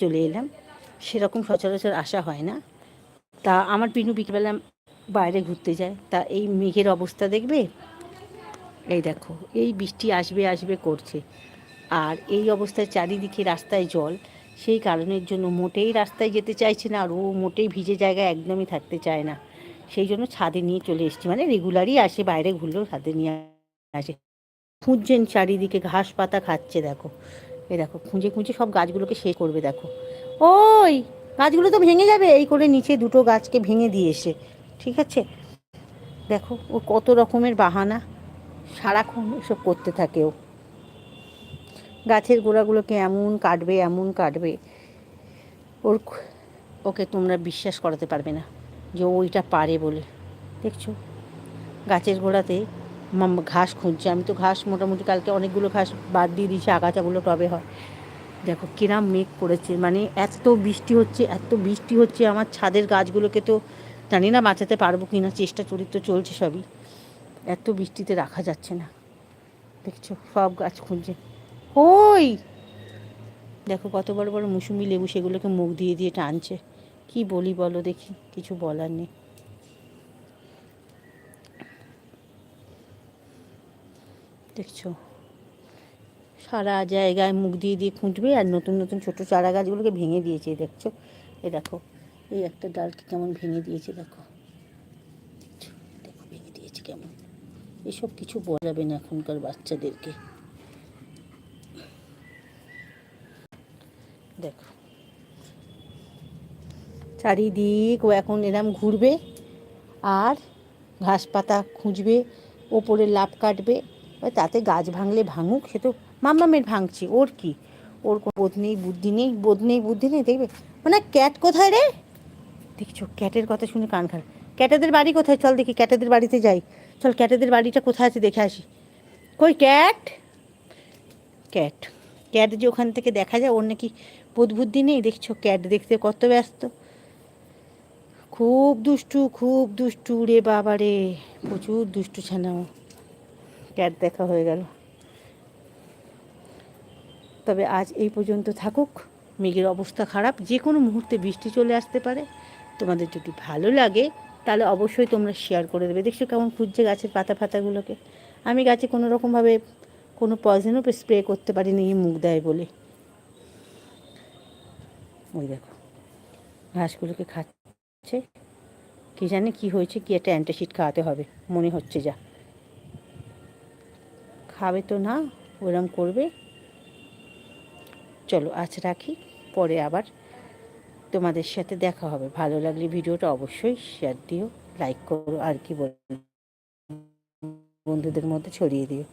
চলে এলাম। সেরকম সচরাচর আসা হয় না। তা আমার পিনু বিকেলবেলা বাইরে ঘুরতে যায়। তা এই মেঘের অবস্থা দেখবে? এই দেখো, এই বৃষ্টি আসবে আসবে, করছে। আর এই অবস্থায় চারিদিকে রাস্তায় জল। সেই কারণের জন্য মোটেই রাস্তায় যেতে চাইছে না, আর ও মোটেই ভিজে জায়গায় একদমই থাকতে চায় না। সেই জন্য ছাদে নিয়ে চলে এসেছি। মানে রেগুলারই আসে, বাইরে ঘুরলেও ছাদে নিয়ে আসে। খুঁজছেন চারিদিকে, ঘাস পাতা খাচ্ছে, দেখো। এই দেখো, খুঁজে খুঁজে সব গাছগুলোকে শেষ করবে, দেখো। ওই, গাছগুলো তো ভেঙে যাবে। এই করে নিচে দুটো গাছকে ভেঙে দিয়ে এসে, ঠিক আছে? দেখো, ও কত রকমের বাহানা। সারাক্ষণ এসব করতে থাকে ও। গাছের গোড়াগুলোকে এমন কাটবে এমন কাটবে। ওর ওকে তোমরা বিশ্বাস করাতে পারবে না যে ওইটা পারে বলে। দেখছ? গাছের গোড়াতে ঘাস খুঁজছে। আমি তো ঘাস মোটামুটি কালকে অনেকগুলো ঘাস বাদ দিয়ে দিয়েছি, আগাছাগুলো টবে হয়। দেখো কিরাম মেঘ করেছে মানে এত বৃষ্টি হচ্ছে, এত বৃষ্টি হচ্ছে, আমার ছাদের গাছগুলোকে তো জানি না বাঁচাতে পারব কি না চেষ্টা চরিত্র চলছে সবই। এত বৃষ্টিতে রাখা যাচ্ছে না। দেখছ, সব গাছ খুঁজছে। ওই! দেখো কত বড় বড় মুসুমি লেবু সেগুলোকে মুখ দিয়ে দিয়ে টানছে। কি বলি বলো দেখি, কিছু বলার নেই। দেখছ? সারা জায়গায় মুখ দিয়ে দিয়ে খুঁজবে আর নতুন নতুন ছোট চারা গাছগুলোকে ভেঙে দিয়েছে, দেখছ? এ দেখো, এই একটা ডালকে কেমন ভেঙে দিয়েছে, দেখো। দেখো, ভেঙে দিয়েছে কেমন। এসব কিছু বলা যাবে না এখনকার বাচ্চাদেরকে। দেখো। চারিদিক ও এখন এরম ঘুরবে আর ঘাস পাতা খুঁজবে, ওপরে লাভ কাটবে। এবার তাতে গাছ ভাঙলে ভাঙুক, সে তো মাম্মামের ভাঙছে, ওর কি? ওর কোনো বোধ নেই, বুদ্ধি নেই, বোধ নেই, বুদ্ধি নেই, দেখবে? মানে ক্যাট কোথায় রে? দেখছ, ক্যাটের কথা শুনে কান খারাপ। ক্যাটেদের বাড়ি কোথায়? চল দেখি, ক্যাটেদের বাড়িতে যাই। চল, ক্যাটেদের বাড়িটা কোথায় আছে দেখে আসি। কই, ক্যাট? ক্যাট। ক্যাট যে ওখান থেকে দেখা যায়, ওর নাকি বোধ বুদ্ধি নেই, দেখছ? ক্যাট দেখতে কত ব্যস্ত। খুব দুষ্টু খুব দুষ্টু রে বাবা রে প্রচুর দুষ্টু ছানাও ক্যাট দেখা হয়ে গেল। তবে আজ এই পর্যন্ত থাকুক, মেঘের অবস্থা খারাপ, যে কোনো মুহূর্তে বৃষ্টি চলে আসতে পারে। তোমাদের যদি ভালো লাগে, তাহলে অবশ্যই তোমরা শেয়ার করে দেবে। দেখছ কেমন খুঁজছে গাছের পাতা ফাতাগুলোকে। আমি গাছে কোনো রকমভাবে কোনো পয়জনও স্প্রে করতে পারিনি, এই মুখ দেয় বলে। ওই দেখো, ঘাসগুলোকে খাচ্ছে। কি জানে কি হয়েছে, কি একটা অ্যান্টাসিড খাওয়াতে হবে, মনে হচ্ছে যা। খাবে তো না, ওরম করবে। চলো, আজ রাখি, পরে আবার তোমাদের সাথে দেখা হবে। ভালো লাগলে ভিডিওটা অবশ্যই শেয়ার দিও লাইক করো, আর কি বল বন্ধুদের মধ্যে ছড়িয়ে দিও।